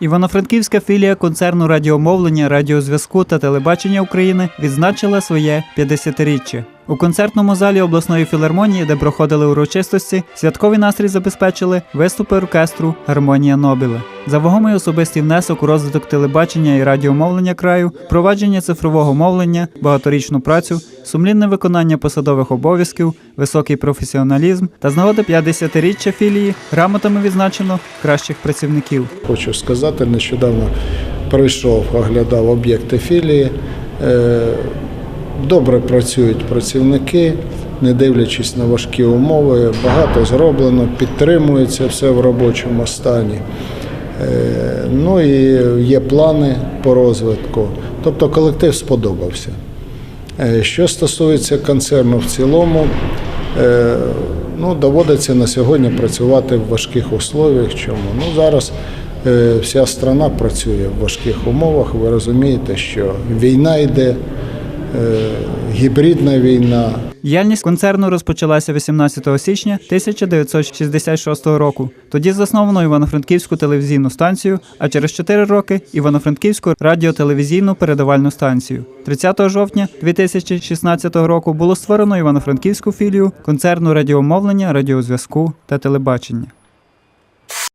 Івано-Франківська філія концерну радіомовлення, радіозв'язку та телебачення України відзначила своє 50-річчя. У концертному залі обласної філармонії, де проходили урочистості, святковий настрій забезпечили виступи оркестру Гармонія Нобіла. За вагомий особистий внесок у розвиток телебачення і радіомовлення краю, впровадження цифрового мовлення, багаторічну працю, сумлінне виконання посадових обов'язків, високий професіоналізм та з нагоди 50-річчя філії грамотами відзначено кращих працівників. Хочу сказати, нещодавно прийшов, оглядав об'єкти філії. Добре працюють працівники, не дивлячись на важкі умови. Багато зроблено, підтримується все в робочому стані. Е, Ну і є плани по розвитку. Тобто колектив сподобався. Е, Що стосується концерну в цілому, е, ну, доводиться на сьогодні працювати в важких условиях. Чому? Ну, зараз вся страна працює в важких умовах. Ви розумієте, що війна йде, гібридна війна, Діяльність концерну розпочалася 18 січня 1966 року. Тоді засновано Івано-Франківську телевізійну станцію, а через 4 роки Івано-Франківську радіотелевізійну передавальну станцію. 30 жовтня 2016 року було створено Івано-Франківську філію концерну радіомовлення, радіозв'язку та телебачення.